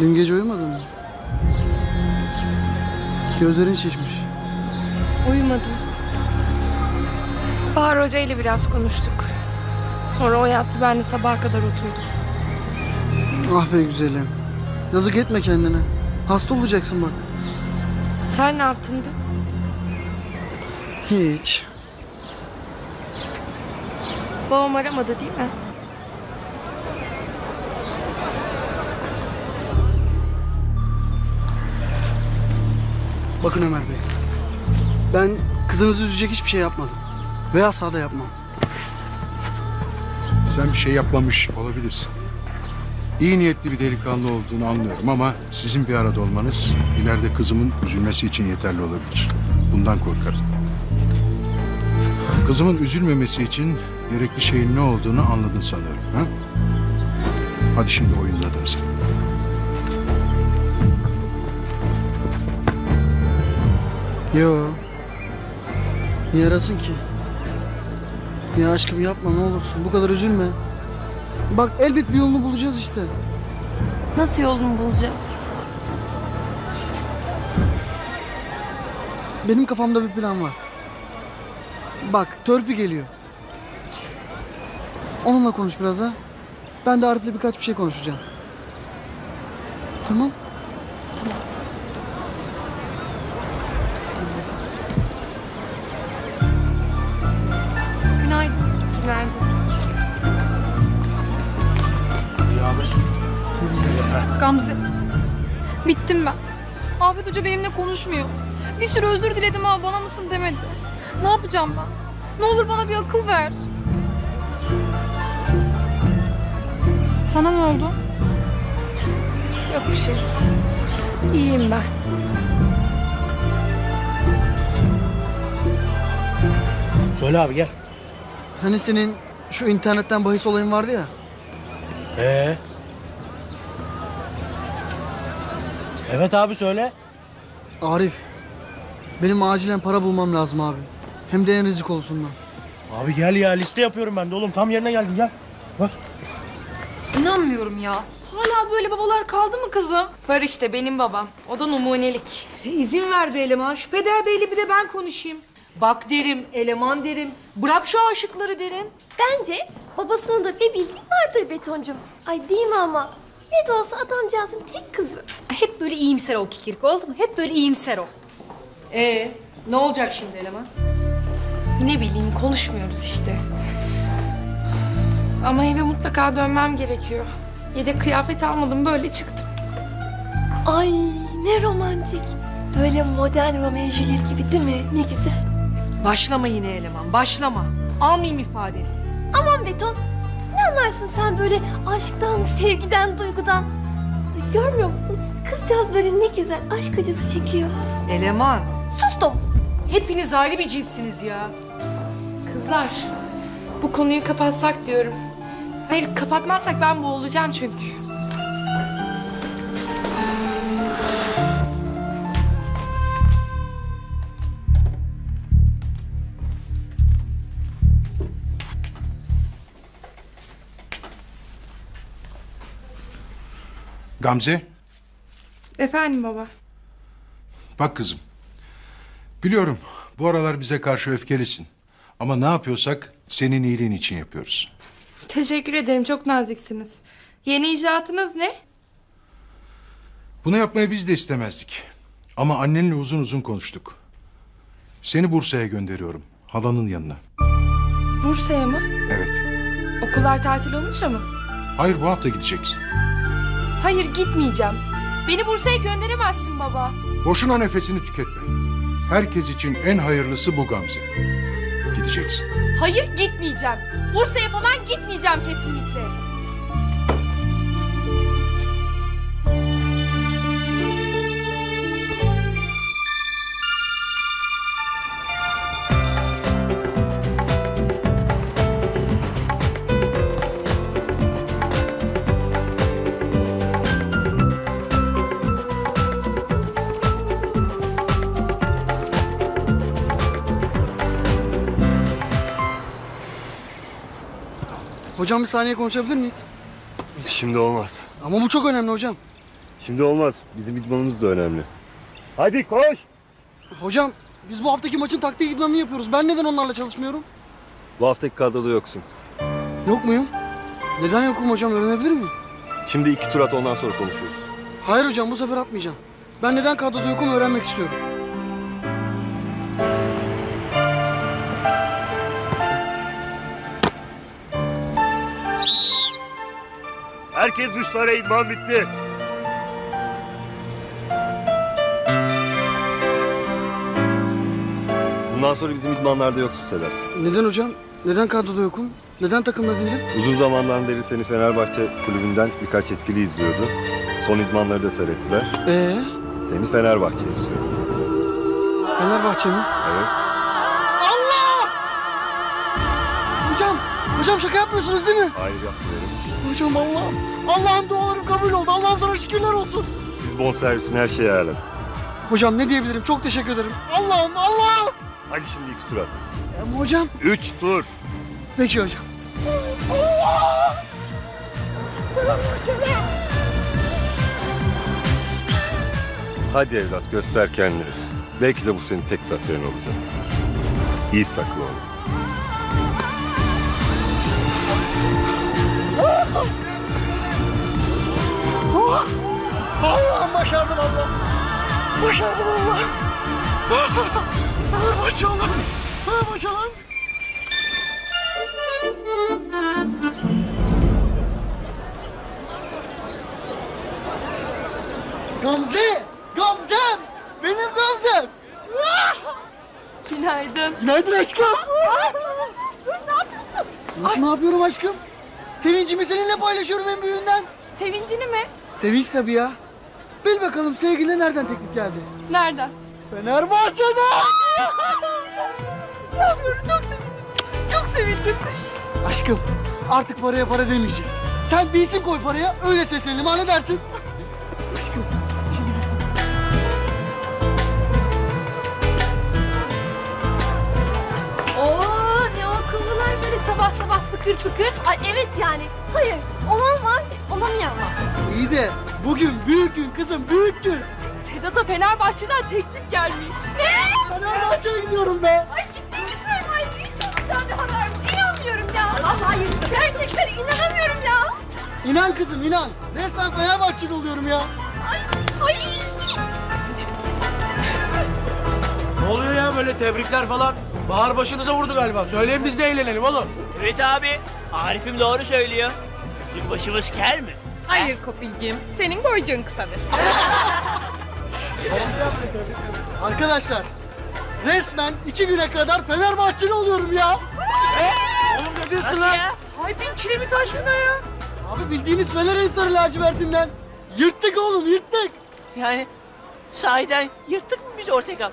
Dün gece uyumadın mı? Gözlerin şişmiş. Uyumadım. Bahar Hoca ile biraz konuştuk. Sonra o yattı ben de sabaha kadar oturdum. Ah be güzelim. Yazık etme kendine. Hasta olacaksın bak. Sen ne yaptın dün? Hiç. Babam aramadı değil mi? Bakın Ömer Bey. Ben kızınızı üzecek hiçbir şey yapmadım. Ve asla da yapmam. Sen bir şey yapmamış olabilirsin. İyi niyetli bir delikanlı olduğunu anlıyorum ama sizin bir arada olmanız ileride kızımın üzülmesi için yeterli olabilir. Bundan korkarım. Kızımın üzülmemesi için gerekli şeyin ne olduğunu anladın sanıyorum. Ha? Hadi şimdi oyunladım Yo. Niye arasın ki? Ya aşkım yapma ne olursun. Bu kadar üzülme. Bak elbet bir yolunu bulacağız işte. Nasıl yolunu bulacağız? Benim kafamda bir plan var. Bak törpü geliyor. Onunla konuş biraz ha. Ben de Arif'le birkaç bir şey konuşacağım. Tamam. Gamze. Bittim ben. Afet Hoca benimle konuşmuyor. Bir sürü özür diledim ama bana mısın demedi. Ne yapacağım ben? Ne olur bana bir akıl ver. Sana ne oldu? Yok bir şey. İyiyim ben. Söyle abi gel. Hani senin şu internetten bahis olayın vardı ya. Ee? Evet abi söyle. Arif. Benim acilen para bulmam lazım abi. Hem de en rizik olsundan. Abi gel ya liste yapıyorum ben de oğlum. Tam yerine geldim gel. Bak. İnanmıyorum ya. Hala böyle babalar kaldı mı kızım? Var işte benim babam. O da numunelik. E, İzin ver be eleman. Şu peder beyle bir de ben konuşayım. Bak derim, eleman derim. Bırak şu aşıkları derim. Bence babasının da bir bildiği vardır Betoncum. Ay değil mi ama? Ne de olsa adamcağızın tek kızı. Hep böyle iyimser ol Kikirik oldu mu? Hep böyle iyimser ol. Ee, ne olacak şimdi eleman? Ne bileyim konuşmuyoruz işte. Ama eve mutlaka dönmem gerekiyor. Yedek kıyafet almadım böyle çıktım. Ay ne romantik. Böyle modern Romeo Juliet gibi değil mi? Ne güzel. Başlama yine eleman, başlama. Almayayım ifadeni. Aman Beton. Anlarsın sen böyle aşktan, sevgiden, duygudan? Görmüyor musun? Kızcağız böyle ne güzel aşk acısı çekiyor. Eleman, Sustum. hepiniz ayrı bir cinssiniz ya. Kızlar bu konuyu kapatsak diyorum. Hayır kapatmazsak ben boğulacağım çünkü. Gamze, Efendim baba. bak kızım. Biliyorum bu aralar bize karşı öfkelisin. Ama ne yapıyorsak senin iyiliğin için yapıyoruz. Teşekkür ederim çok naziksiniz. Yeni icraatınız ne? Bunu yapmayı biz de istemezdik. Ama annenle uzun uzun konuştuk. Seni Bursa'ya gönderiyorum. Halanın yanına. Bursa'ya mı? Evet. Okullar tatil olunca mı? Hayır bu hafta gideceksin. Hayır gitmeyeceğim. Beni Bursa'ya gönderemezsin baba. Boşuna nefesini tüketme. Herkes için en hayırlısı bu Gamze. Gideceksin. Hayır gitmeyeceğim. Bursa'ya falan gitmeyeceğim kesinlikle. Hocam bir saniye konuşabilir miyiz? Şimdi olmaz. Ama bu çok önemli hocam. Şimdi olmaz. Bizim idmanımız da önemli. Hadi koş. Hocam biz bu haftaki maçın taktik idmanını yapıyoruz. Ben neden onlarla çalışmıyorum? Bu haftaki kadroda yoksun. Yok muyum? Neden yokum hocam öğrenebilir miyim? Şimdi iki tur at ondan sonra konuşuruz. Hayır hocam bu sefer atmayacağım. Ben neden kadroda yokum öğrenmek istiyorum. Herkes dışlara idman bitti. Bundan sonra bizim idmanlarda yoksun Sedat. Neden hocam? Neden kadroda yokum? Neden takımda değilim? Uzun zamandan beri seni Fenerbahçe kulübünden birkaç etkili izliyordu. Son idmanları da seyrettiler. Ee, Seni Fenerbahçe istiyor. Fenerbahçe mi? Evet. Hocam, hocam şaka yapmıyorsunuz değil mi? Hayır yapmıyorum. Hocam Allah'ım, Allah'ım dualarım kabul oldu. Allah'ım sana şükürler olsun. Biz bonservisin her şeyi ayarladık. Hocam ne diyebilirim? Çok teşekkür ederim. Allah'ım, Allah'ım. Hadi şimdi iki tur at. Ama hocam. Üç tur. Peki hocam. Hadi evlat göster kendini. Belki de bu senin tek zaferin olacak. İyi saklı ol. Allah'ım başardım Allah. Başardım Allah. Allah. Fenerbahçe lan. Gamze! Gamzem! Benim Gamzem! Günaydın. Günaydın aşkım. Nasıl ne yapıyorum aşkım? Sevincimi seninle paylaşıyorum en büyüğünden. Sevincini mi? Sevinç tabii ya. Bil bakalım sevgiline nereden teklif geldi? Nereden? Fenerbahçe'den! Yavrum çok sevindim. Çok sevindim. Aşkım artık paraya para demeyeceğiz. Sen bir isim koy paraya öyle seslenelim ha ne dersin? Fıkır fıkır. Ay evet yani. Hayır olan var olamayan var. İyi de bugün büyük gün kızım büyük gün. Sedat'a Fenerbahçe'den teklif gelmiş. Fenerbahçe'ye gidiyorum be. Ay ciddi misin? Ay büyük çocuktan bir haber. İnanmıyorum ya. Vallahi gerçekten inanamıyorum ya. İnan kızım inan. Resmen Fenerbahçeli oluyorum ya. Ay. Ne oluyor ya böyle tebrikler falan? Bahar başınıza vurdu galiba. Söyleyin biz de eğlenelim oğlum. Evet abi. Arif'im doğru söylüyor. Bizim başımız kel mi? Hayır Kopil'cim. Senin boycun kısadır. Arkadaşlar resmen iki güne kadar Fenerbahçeli oluyorum ya. Oğlum ne diyorsun Nasıl lan? ya? Ay bin kiremit aşkına ya. Abi bildiğiniz Fener Hisarı lacivertinden. Yırttık oğlum yırttık. Yani sahiden yırttık mı biz Ortega?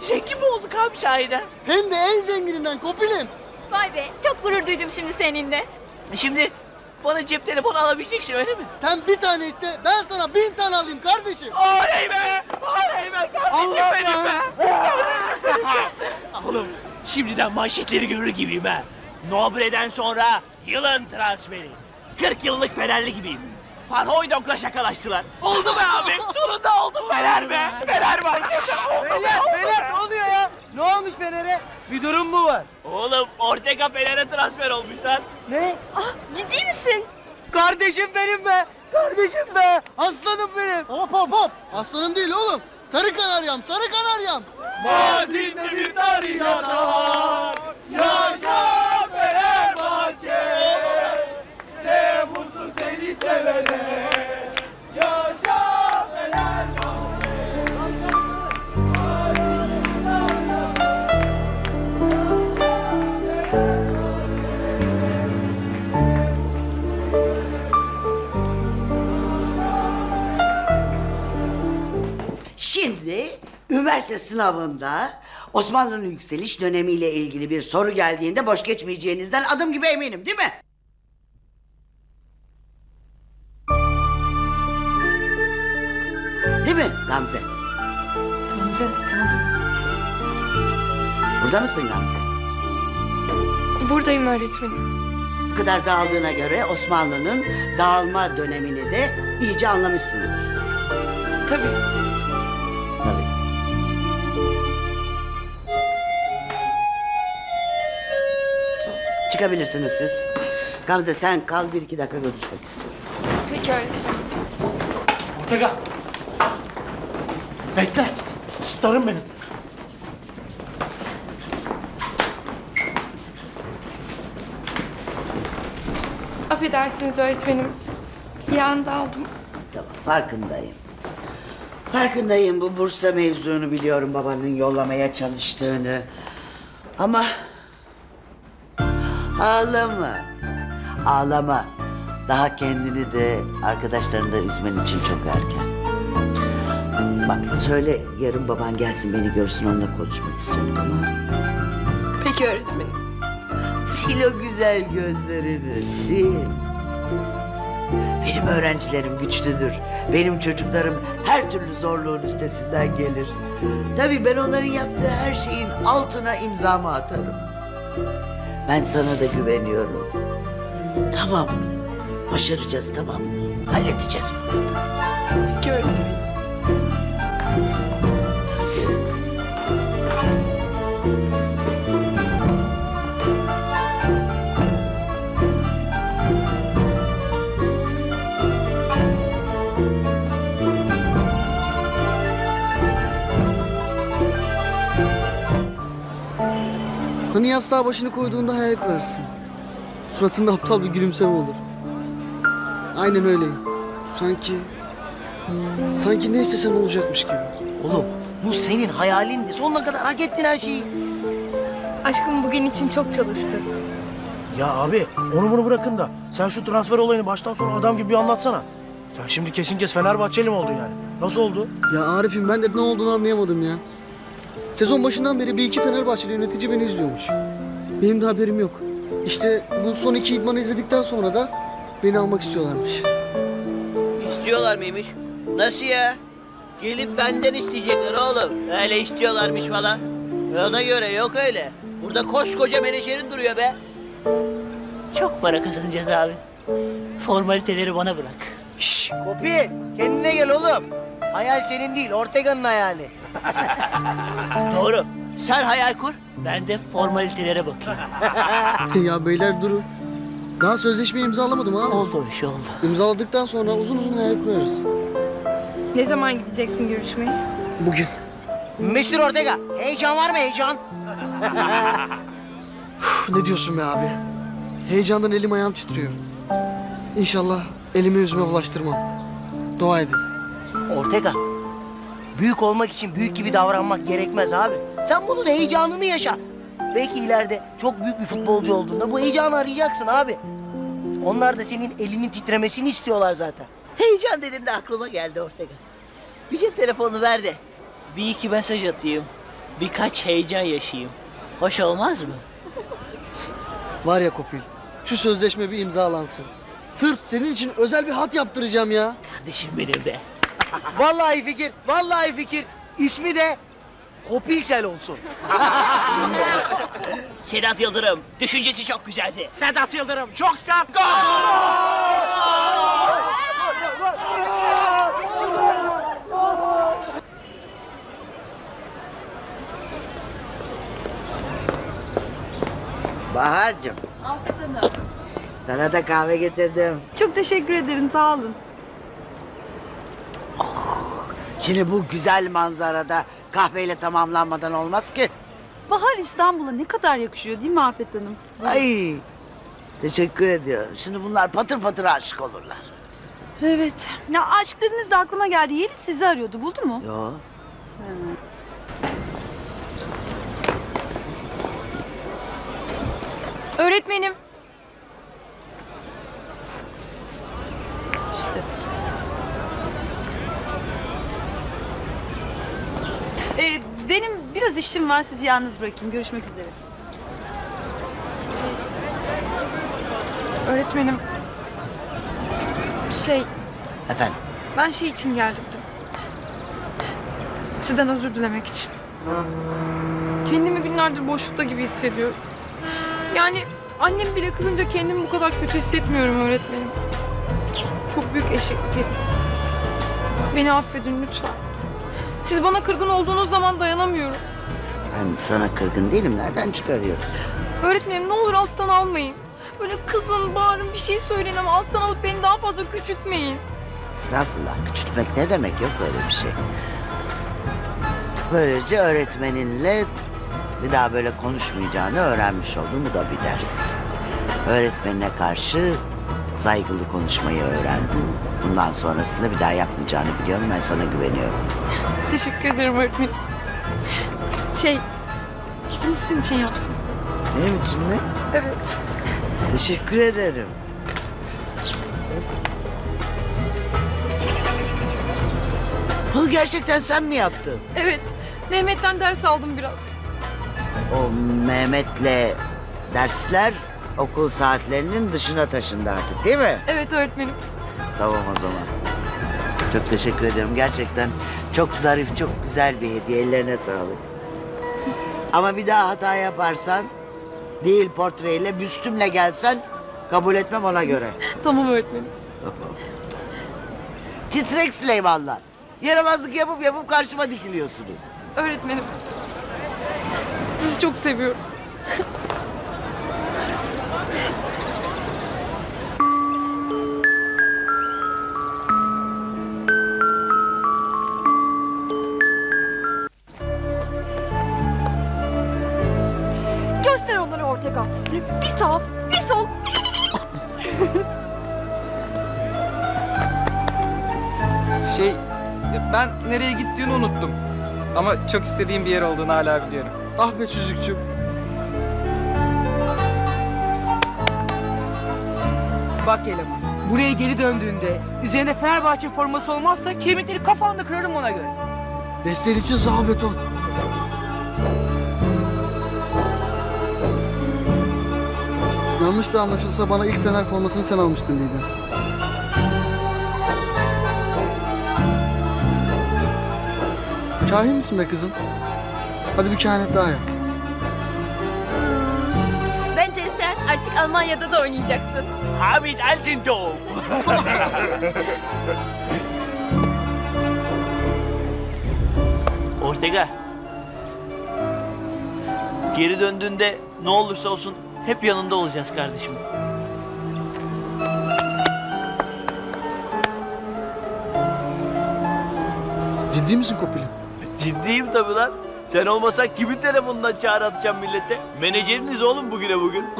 Zengin mi olduk abi sahiden? Hem de en zengininden kopilim. Vay be çok gurur duydum şimdi seninle. Şimdi bana cep telefonu alabileceksin öyle mi? Sen bir tane iste ben sana bin tane alayım kardeşim. Oley be! Oley be! Kardeşim benim be! be! Oğlum şimdiden manşetleri görür gibiyim ha. Nobre'den sonra yılın transferi. 40 yıllık Fenerli gibiyim. Van Hooydonk'la şakalaştılar. Oldu be abi. Sonunda oldu Fener be. Fenerbahçe. Beyler beyler ne oluyor ya? Ne olmuş Fener'e? Bir durum mu var? Oğlum Ortega Fener'e transfer olmuş lan. Ne? Ciddi misin? Kardeşim benim be. Kardeşim be. Aslanım benim. Hop hop hop. Aslanım değil oğlum. Sarı kanaryam sarı kanaryam. Mazinde bir tarih daha. Yaşa Fenerbahçe. Ne mutlu seni sevene. Üniversite sınavında Osmanlı'nın yükseliş dönemiyle ilgili bir soru geldiğinde boş geçmeyeceğinizden adım gibi eminim değil mi? Değil mi Gamze? Gamze sana diyorum. Burada mısın Gamze? Buradayım öğretmenim. Bu kadar dağıldığına göre Osmanlı'nın dağılma dönemini de iyice anlamışsındır. Tabii. Çıkabilirsiniz siz. Gamze sen kal bir iki dakika görüşmek istiyorum. Peki öğretmenim. Ortega. Bekle. Starım benim. Affedersiniz öğretmenim. Bir anda aldım. Tamam farkındayım. Farkındayım bu Bursa mevzunu biliyorum babanın yollamaya çalıştığını. Ama ağlama. Ağlama. Daha kendini de arkadaşlarını da üzmen için çok erken. Bak söyle yarın baban gelsin beni görsün onunla konuşmak istiyorum tamam mı? Peki öğretmenim. Sil o güzel gözlerini sil. Benim öğrencilerim güçlüdür. Benim çocuklarım her türlü zorluğun üstesinden gelir. Tabii ben onların yaptığı her şeyin altına imzamı atarım. Ben sana da güveniyorum. Tamam. Başaracağız tamam mı? Halledeceğiz bunu. Peki. Hani yastığa başını koyduğunda hayal kurarsın. Suratında aptal bir gülümseme olur. Aynen öyleyim. Sanki... Sanki ne istesen olacakmış gibi. Oğlum bu senin hayalindi. Sonuna kadar hak ettin her şeyi. Aşkım bugün için çok çalıştı. Ya abi onu bunu bırakın da sen şu transfer olayını baştan sona adam gibi bir anlatsana. Sen şimdi kesin kes Fenerbahçeli mi oldun yani? Nasıl oldu? Ya Arif'im ben de ne olduğunu anlayamadım ya. Sezon başından beri bir iki Fenerbahçeli yönetici beni izliyormuş. Benim de haberim yok. İşte bu son iki idmanı izledikten sonra da beni almak istiyorlarmış. İstiyorlar mıymış? Nasıl ya? Gelip benden isteyecekler oğlum. Öyle istiyorlarmış falan. Ona göre yok öyle. Burada koskoca menajerin duruyor be. Çok para kazanacağız abi. Formaliteleri bana bırak. Şşş Kopil kendine gel oğlum. Hayal senin değil Ortega'nın hayali. Doğru. Sen hayal kur. Ben de formalitelere bakayım. ya beyler durun. Daha sözleşme imzalamadım abi. oldu iş oldu. İmzaladıktan sonra uzun uzun hayal kurarız. Ne zaman gideceksin görüşmeye? Bugün. Mr. Ortega heyecan var mı heyecan? Ne diyorsun be abi? Heyecandan elim ayağım titriyor. İnşallah elimi yüzüme bulaştırmam. Dua edin. Ortega büyük olmak için büyük gibi davranmak gerekmez abi. Sen bunun heyecanını yaşa. Belki ileride çok büyük bir futbolcu olduğunda bu heyecanı arayacaksın abi. Onlar da senin elinin titremesini istiyorlar zaten. Heyecan dedin de aklıma geldi Ortega. Bir cep telefonu ver de. Bir iki mesaj atayım. Birkaç heyecan yaşayayım. Hoş olmaz mı? Var ya Kopil. Şu sözleşme bir imzalansın. Sırf senin için özel bir hat yaptıracağım ya. Kardeşim benim be. Vallahi fikir, vallahi fikir. İsmi de Kopilsel olsun. Sedat Yıldırım. Düşüncesi çok güzeldi. Sedat Yıldırım çok sert. Bahar'cığım. Sana da kahve getirdim. Çok teşekkür ederim sağ olun. Şimdi bu güzel manzarada kahveyle tamamlanmadan olmaz ki. Bahar İstanbul'a ne kadar yakışıyor değil mi Afet Hanım? Ay teşekkür ediyorum. Şimdi bunlar patır patır aşık olurlar. Evet. Ya aşk dediniz de aklıma geldi. Yeliz sizi arıyordu buldu mu? Yo. Öğretmenim. İşte. Ee, benim biraz işim var sizi yalnız bırakayım. Görüşmek üzere. Öğretmenim. Şey, Efendim. ben şey için geldim. Sizden özür dilemek için. Kendimi günlerdir boşlukta gibi hissediyorum. Yani annem bile kızınca kendimi bu kadar kötü hissetmiyorum öğretmenim. Çok büyük eşeklik ettim. Beni affedin lütfen. Siz bana kırgın olduğunuz zaman dayanamıyorum. Ben sana kırgın değilim. Nereden çıkarıyorsun? Öğretmenim ne olur alttan almayın. Böyle kızın, bağırın bir şey söyleyin ama alttan alıp beni daha fazla küçültmeyin. Estağfurullah. Küçültmek ne demek? Yok öyle bir şey. Böylece öğretmeninle bir daha böyle konuşmayacağını öğrenmiş oldun. Bu da bir ders. Öğretmenine karşı saygılı konuşmayı öğrendin. Bundan sonrasında bir daha yapmayacağını biliyorum. Ben sana güveniyorum. Teşekkür ederim öğretmenim. Şey, bunu sizin için yaptım. Benim için mi? Evet. Teşekkür ederim. Bunu gerçekten sen mi yaptın? Evet, Mehmet'ten ders aldım biraz. O Mehmet'le dersler okul saatlerinin dışına taşındı artık değil mi? Evet öğretmenim. Tamam o zaman. Çok teşekkür ederim. Gerçekten çok zarif, çok güzel bir hediye. Ellerine sağlık. Ama bir daha hata yaparsan değil portreyle büstümle gelsen kabul etmem ona göre. Tamam öğretmenim. Titrek Süleymanlar. Yaramazlık yapıp yapıp karşıma dikiliyorsunuz. Öğretmenim. Sizi çok seviyorum. Şey, ben nereye gittiğini unuttum. Ama çok istediğim bir yer olduğunu hala biliyorum. Ah be çocukçum. Bak eleman. Buraya geri döndüğünde üzerinde Fenerbahçe forması olmazsa kemikleri kafanda kırarım ona göre. Desteğin için sağ ol. Yanlış da anlaşılsa bana ilk Fener formasını sen almıştın Didem. Kahin misin be kızım? Hadi bir kehanet daha yap. Bence sen artık Almanya'da da oynayacaksın. Hamid Altindorf. Ortega. Geri döndüğünde ne olursa olsun hep yanında olacağız kardeşim. Ciddi misin Kopili? Ciddiyim tabii lan. Sen olmasan kimin telefonundan çağrı atacağım millete? Menajeriniz oğlum bugüne bugün.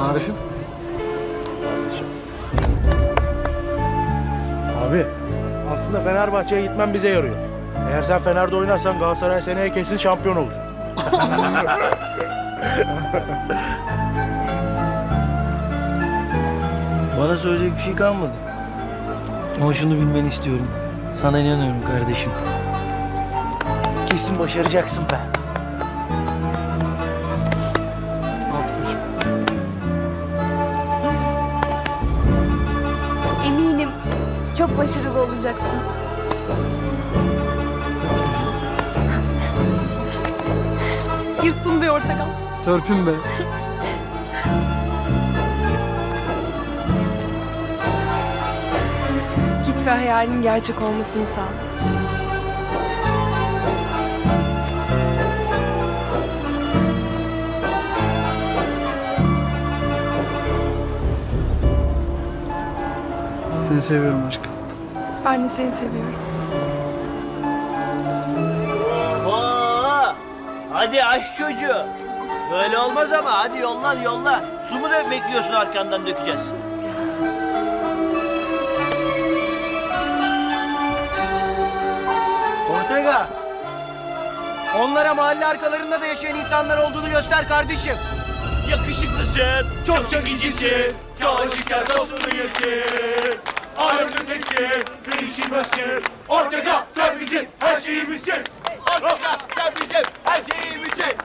Arif'im. Abi aslında Fenerbahçe'ye gitmem bize yarıyor. Eğer sen Fener'de oynarsan Galatasaray seneye kesin şampiyon olur. Bana söyleyecek bir şey kalmadı. Ama şunu bilmeni istiyorum. Sana inanıyorum kardeşim. Kesin başaracaksın be. Eminim çok başarılı olacaksın. Yırttın be Ortega. Törpüm be. Ve hayalin gerçek olmasını sağla. Seni seviyorum aşkım. Ben de seni seviyorum. Oo! Hadi aç çocuğu. Böyle olmaz ama hadi yolla yolla. Su mu da bekliyorsun arkandan dökeceğiz. Aga. Onlara mahalle arkalarında da yaşayan insanlar olduğunu göster kardeşim. Yakışıklısın, çok çekicisin, çalışırken dostunu yesin. Ayrıca teksin, değişilmezsin. Ortega sen bizim her şeyimizsin. Ortega sen bizim her şeyimizsin.